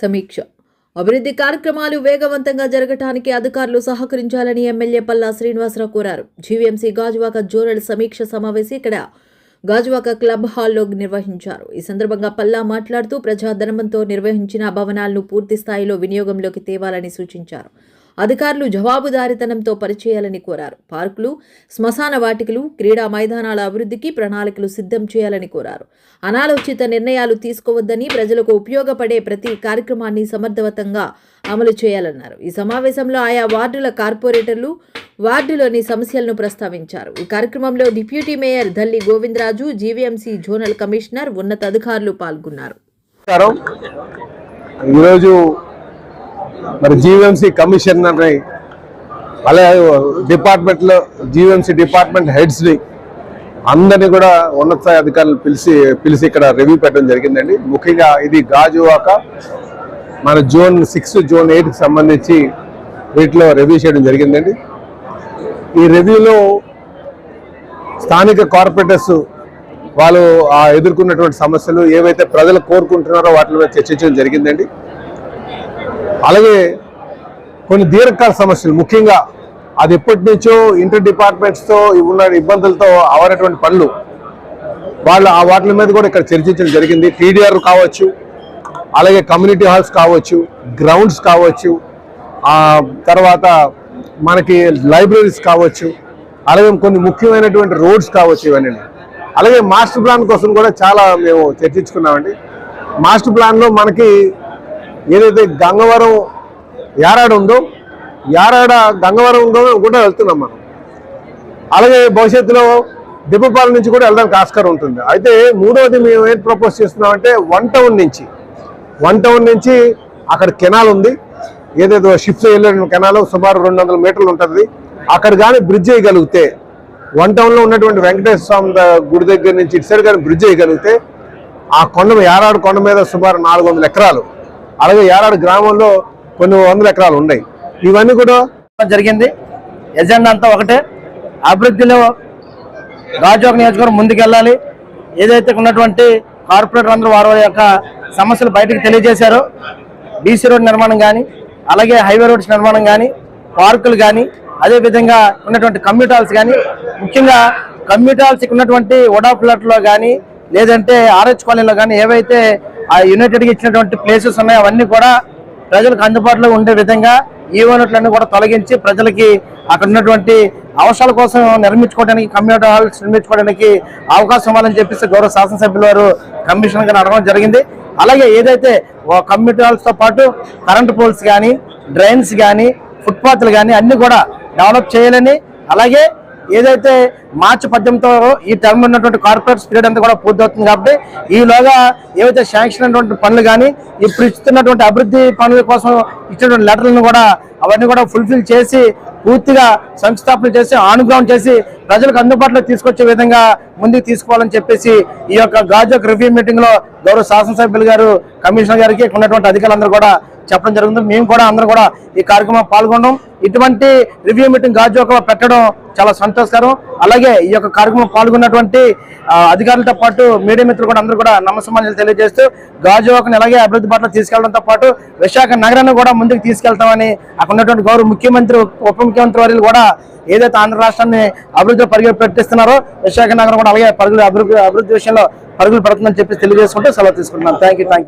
సమీక్ష. అభివృద్ధి కార్యక్రమాలు వేగవంతంగా జరగటానికి అధికారులు సహకరించాలని ఎమ్మెల్యే పల్లా శ్రీనివాసరావు కోరారు. జీవీఎంసీ గాజువాక జోనల్ సమీక్ష సమావేశం ఇక్కడ గాజువాక క్లబ్ హాల్లో నిర్వహించారు. ఈ సందర్భంగా పల్లా మాట్లాడుతూ ప్రజాధనమంతో నిర్వహించిన భవనాలను పూర్తి స్థాయిలో వినియోగంలోకి తేవాలని సూచించారు. అధికారులు జవాబుదారితనంతో పనిచేయాలని కోరారు. పార్కులు శ్మశాన వాటికలు క్రీడా మైదానాల అభివృద్ధికి ప్రణాళికలు సిద్ధం చేయాలని కోరారు. అనాలోచిత నిర్ణయాలు తీసుకోవద్దని ప్రజలకు ఉపయోగపడే ప్రతి కార్యక్రమాన్ని సమర్థవంతంగా అమలు చేయాలన్నారు. ఈ సమావేశంలో ఆయా వార్డుల కార్పొరేటర్లు వార్డులోని సమస్యలను ప్రస్తావించారు. ఈ కార్యక్రమంలో deputy mayor Dalli Govindaraju GVMC zonal commissioner ఉన్నతాధికారులు పాల్గొన్నారు. ఈరోజు మరి జీవీఎంసీ కమిషనర్ని అలాగే డిపార్ట్మెంట్లో జీవీఎంసీ డిపార్ట్మెంట్ హెడ్స్ని అందరినీ కూడా ఉన్నత స్థాయి అధికారులు పిలిచి పిలిచి ఇక్కడ రివ్యూ పెట్టడం జరిగిందండి. ముఖ్యంగా ఇది గాజువాక మన జోన్ సిక్స్ జోన్ ఎయిట్కి సంబంధించి వీటిలో రివ్యూ చేయడం జరిగిందండి. ఈ రివ్యూలో స్థానిక కార్పొరేటర్స్ వాళ్ళు ఆ ఎదుర్కొన్నటువంటి సమస్యలు ఏవైతే ప్రజలు కోరుకుంటున్నారో వాటి మీద చర్చించడం జరిగిందండి. అలాగే కొన్ని దీర్ఘకాల సమస్యలు. ముఖ్యంగా అది ఎప్పటి నుంచో ఇంటర్ డిపార్ట్మెంట్స్తో ఉన్న ఇబ్బందులతో అవనటువంటి పనులు. వాళ్ళు ఆ వాటి మీద కూడా ఇక్కడ చర్చించడం జరిగింది. టీడీఆర్ కావచ్చు అలాగే కమ్యూనిటీ హాల్స్ కావచ్చు గ్రౌండ్స్ కావచ్చు తర్వాత మనకి లైబ్రరీస్ కావచ్చు అలాగే కొన్ని ముఖ్యమైనటువంటి రోడ్స్ కావచ్చు ఇవన్నీ. అలాగే మాస్టర్ ప్లాన్ కోసం కూడా చాలా మేము చర్చించుకున్నామండి. మాస్టర్ ప్లాన్లో మనకి ఏదైతే గంగవరం యారాడ ఉందో యారాడ గంగవరం ఉందో కూడా వెళ్తున్నాం మనం. అలాగే భవిష్యత్తులో దిబ్బపాల నుంచి కూడా వెళ్ళడానికి ఆస్కారం ఉంటుంది. అయితే మూడవది మేము ఏం ప్రపోజ్ చేస్తున్నామంటే వన్ టౌన్ నుంచి. వన్ టౌన్ నుంచి అక్కడ కెనాల్ ఉంది. ఏదేదో షిప్స్ వెళ్ళిన కెనాల్ సుమారు రెండు వందల మీటర్లు ఉంటుంది. అక్కడ కానీ బ్రిడ్జ్ వేయగలిగితే వన్ టౌన్లో ఉన్నటువంటి వెంకటేశ్వర స్వామి గుడి దగ్గర నుంచి ఇటు సైడ్ కానీ బ్రిడ్జ్ వేయగలిగితే ఆ కొండ యారాడు కొండ మీద సుమారు నాలుగు వందల ఎకరాలు. అలాగే ఏడాడు గ్రామంలో కొన్ని వందల ఎకరాలు ఉన్నాయి. ఇవన్నీ కూడా జరిగింది. ఎజెండా అంతా ఒకటే. అభివృద్ధిలో రాజోగ నియోజకవర్గం ముందుకెళ్ళాలి. ఏదైతే ఉన్నటువంటి కార్పొరేటర్ అందరూ వారి వారి యొక్క సమస్యలు బయటకు తెలియజేశారో బీసీ రోడ్ నిర్మాణం కానీ అలాగే హైవే రోడ్స్ నిర్మాణం కానీ పార్కులు కానీ అదేవిధంగా ఉన్నటువంటి కమ్యూటాల్స్ కానీ ముఖ్యంగా కమ్యూటాల్స్ ఉన్నటువంటి వడాఫ్లట్లో కానీ లేదంటే ఆర్హెచ్ కాలనీలో కానీ ఏవైతే ఆ యునైటెడ్కి ఇచ్చినటువంటి ప్లేసెస్ ఉన్నాయి అవన్నీ కూడా ప్రజలకు అందుబాటులో ఉండే విధంగా ఈ యూనిట్లన్నీ కూడా తొలగించి ప్రజలకి అక్కడ ఉన్నటువంటి అవసరాల కోసం నిర్మించుకోవడానికి కమ్యూనిటీ హాల్స్ నిర్మించుకోవడానికి అవకాశం ఇవ్వాలని చెప్పేసి గౌరవ శాసనసభ్యుల వారు కమిషన్ గారు అడగడం జరిగింది. అలాగే ఏదైతే కమ్యూనిటీ హాల్స్తో పాటు కరెంట్ పోల్స్ కానీ డ్రైన్స్ కానీ ఫుట్పాత్లు కానీ అన్నీ కూడా డెవలప్ చేయాలని అలాగే ఏదైతే మార్చి పద్దెనిమిదితో ఈ టర్మ్ ఉన్నటువంటి కార్పొరేట్ పీరియడ్ అంతా కూడా పూర్తవుతుంది కాబట్టి ఈలోగా ఏవైతే శాంక్షన్ అయినటువంటి పనులు కానీ ఇప్పుడు ఇస్తున్నటువంటి అభివృద్ధి పనుల కోసం ఇచ్చినటువంటి లెటర్లను కూడా అవన్నీ కూడా ఫుల్ఫిల్ చేసి పూర్తిగా సంస్థాపన చేసి ఆన్ గ్రౌండ్ చేసి ప్రజలకు అందుబాటులో తీసుకొచ్చే విధంగా ముందుకు తీసుకోవాలని చెప్పేసి ఈ యొక్క గాజుక్ రివ్యూ మీటింగ్లో గౌరవ శాసనసభ్యులు గారు కమిషనర్ గారికి ఉన్నటువంటి అధికారులందరూ కూడా చెప్పడం జరుగుతుంది. మేము కూడా అందరూ కూడా ఈ కార్యక్రమం పాల్గొనడం ఇటువంటి రివ్యూ మీటింగ్ గాజువాకలో పెట్టడం చాలా సంతోషకరం. అలాగే ఈ యొక్క కార్యక్రమం పాల్గొన్నటువంటి అధికారులతో పాటు మీడియా మిత్రులు కూడా అందరూ కూడా నమస్కారాలు తెలియజేస్తూ గాజువాకను ఎలాగే అభివృద్ధి పట్ల తీసుకెళ్ళడంతో పాటు విశాఖ నగరాన్ని కూడా ముందుకు తీసుకెళ్తామని అక్కడ ఉన్నటువంటి గౌరవ ముఖ్యమంత్రి ఉప ముఖ్యమంత్రి వారు కూడా ఏదైతే ఆంధ్ర రాష్ట్రాన్ని అభివృద్ధి పరుగు పెట్టిస్తున్నారో విశాఖ నగరం కూడా అలాగే పరుగులు అభివృద్ధి అభివృద్ధి విషయంలో పరుగులు పడుతుందని చెప్పి తెలియజేసుకుంటూ సెలవు తీసుకుంటున్నాను. Thank you thank you